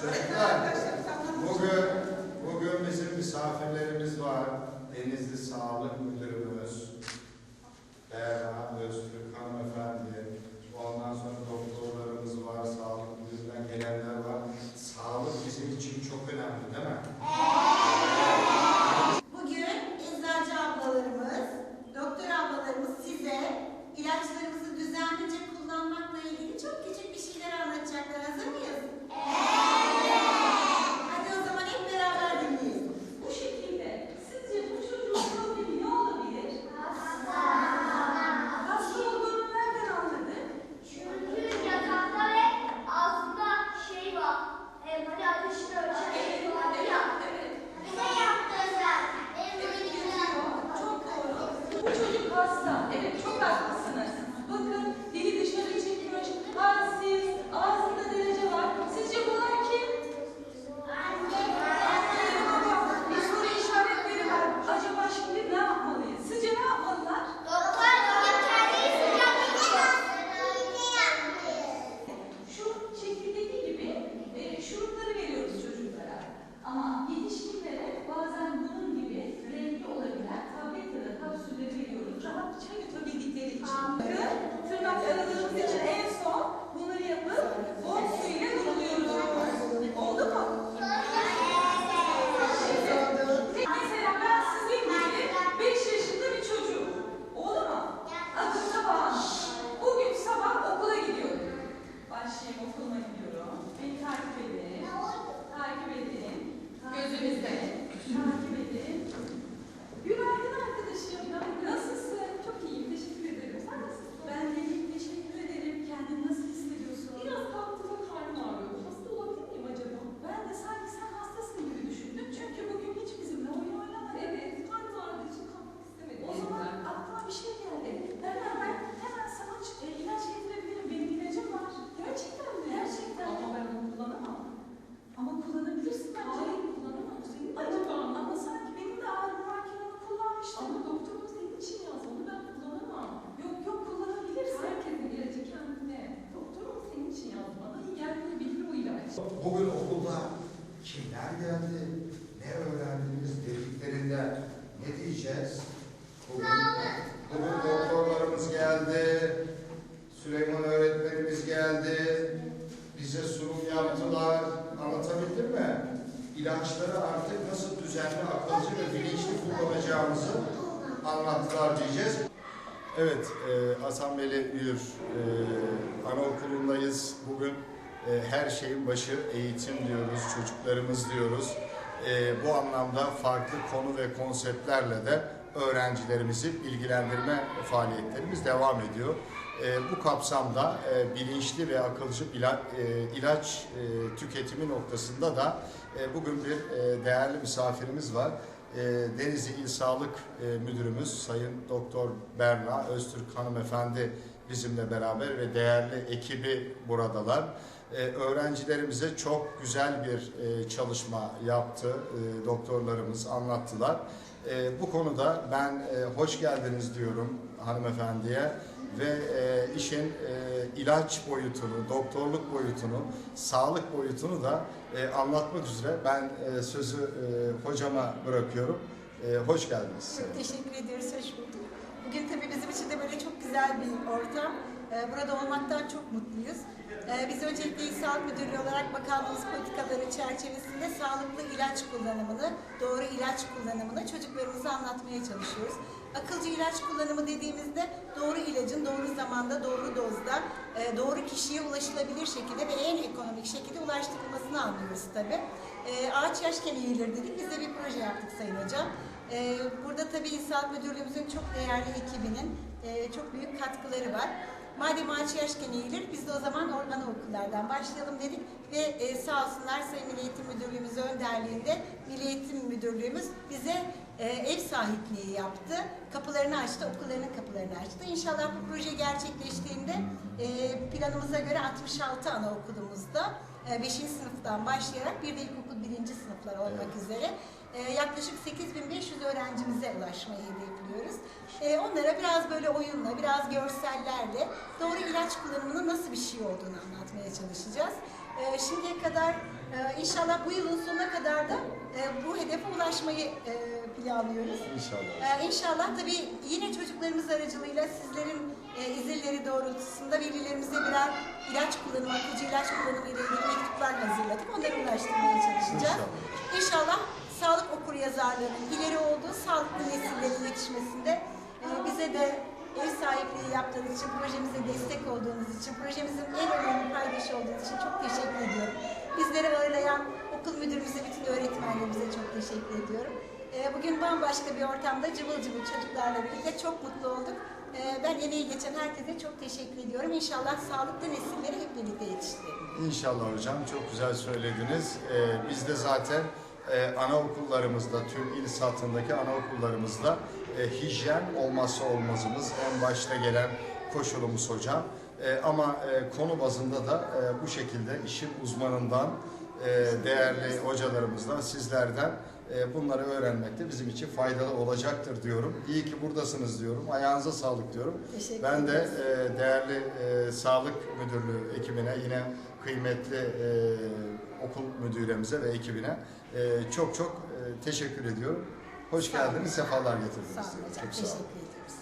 Çocuklar, bugün, bugün bizim misafirlerimiz var. Denizli Sağlık Müdürümüz, kimler geldi, ne öğrendiniz dediklerinde ne diyeceğiz? Bugün, bugün doktorlarımız geldi, Süleyman öğretmenimiz geldi, bize sunum yaptılar, anlatabildim mi? İlaçları artık nasıl düzenli, akılcı ve bilinçli kullanacağımızı anlattılar diyeceğiz. Evet, e, Hasan Üyür e, anaokulundayız. Bugün her şeyin başı eğitim diyoruz, çocuklarımız diyoruz. E, bu anlamda farklı konu ve konseptlerle de öğrencilerimizi bilgilendirme faaliyetlerimiz devam ediyor. E, bu kapsamda e, bilinçli ve akılcı ila- e, ilaç e, tüketimi noktasında da e, bugün bir e, değerli misafirimiz var. E, Denizli İl Sağlık e, Müdürümüz Sayın Doktor Berna Öztürk hanımefendi bizimle beraber ve değerli ekibi buradalar. E, öğrencilerimize çok güzel bir e, çalışma yaptı. E, doktorlarımız anlattılar. Bu konuda ben hoş geldiniz diyorum hanımefendiye ve işin ilaç boyutunu, doktorluk boyutunu, sağlık boyutunu da anlatmak üzere ben sözü hocama bırakıyorum. Hoş geldiniz. Çok teşekkür ediyoruz, hoş bulduk. Bugün tabii bizim için de böyle çok güzel bir ortam. Burada olmaktan çok mutluyuz. Ee, Biz öncelikle İl Sağlık Müdürlüğü olarak bakanlığımız politikaları çerçevesinde sağlıklı ilaç kullanımını, doğru ilaç kullanımını çocuklarımıza anlatmaya çalışıyoruz. Akılcı ilaç kullanımı dediğimizde doğru ilacın doğru zamanda, doğru dozda, e, doğru kişiye ulaşılabilir şekilde ve en ekonomik şekilde ulaştırılmasını anlıyoruz tabii. Ee, Ağaç yaş kemiğidir dedik. Biz de bir proje yaptık Sayın Hocam. Ee, burada tabii İl Sağlık Müdürlüğümüzün çok değerli ekibinin e, çok büyük katkıları var. Madem ağaç yaşken iyidir, biz de o zaman or- anaokullardan başlayalım dedik ve e, sağ olsunlar Sayın Milli Eğitim Müdürlüğümüz önderliğinde Milli Eğitim Müdürlüğümüz bize e, ev sahipliği yaptı. Kapılarını açtı, okullarının kapılarını açtı. İnşallah bu proje gerçekleştiğinde e, planımıza göre 66 anaokulumuzda 5. sınıftan başlayarak bir de ilkokul 1. sınıflar olmak üzere e, yaklaşık 8500 öğrencimize ulaşmayı hedefliyoruz. E, onlara biraz böyle oyunla, biraz görsellerle doğru ilaç kullanımının nasıl bir şey olduğunu anlatmaya çalışacağız. E, şimdiye kadar İnşallah bu yılın sonuna kadar da e, bu hedefe ulaşmayı e, planlıyoruz. İnşallah. İnşallah tabii yine çocuklarımız aracılığıyla sizlerin e, izinleri doğrultusunda velilerimize birer ilaç kullanımı, akılcı ilaç kullanımı ile ilgili mektuplar hazırladık. Onları ulaştırmaya çalışacağız. İnşallah sağlık okur yazarlarının ileri olduğu sağlıklı nesillerin yetişmesinde e, bize de ev sahipliği yaptığınız için, projemize destek olduğunuz için, projemizin en önemli paydaşı olduğunuz için çok teşekkür ediyorum. Bizleri ağırlayan okul müdürümüze, bütün öğretmenlerimize çok teşekkür ediyorum. E, Bugün bambaşka bir ortamda cıvıl cıvıl çocuklarla birlikte çok mutlu olduk. E, Ben emeği geçen herkese çok teşekkür ediyorum. İnşallah sağlıklı nesilleri hep birlikte yetiştirelim. İnşallah hocam çok güzel söylediniz. Ee, biz de zaten e, anaokullarımızda, tüm il satındaki anaokullarımızda e, hijyen olmazsa olmazımız. En başta gelen koşulumuz hocam. E, ama e, konu bazında da e, bu şekilde işin uzmanından, değerli hocalarımızdan, sizlerden e, bunları öğrenmek de bizim için faydalı olacaktır diyorum. İyi ki buradasınız diyorum. Ayağınıza sağlık diyorum. Teşekkür Ben de e, değerli e, sağlık müdürlüğü ekibine yine kıymetli okul müdüremize ve ekibine çok çok teşekkür ediyorum. Hoş Sağ geldiniz, sefalar getirdiniz. Sağ olun. Çok sağ olun.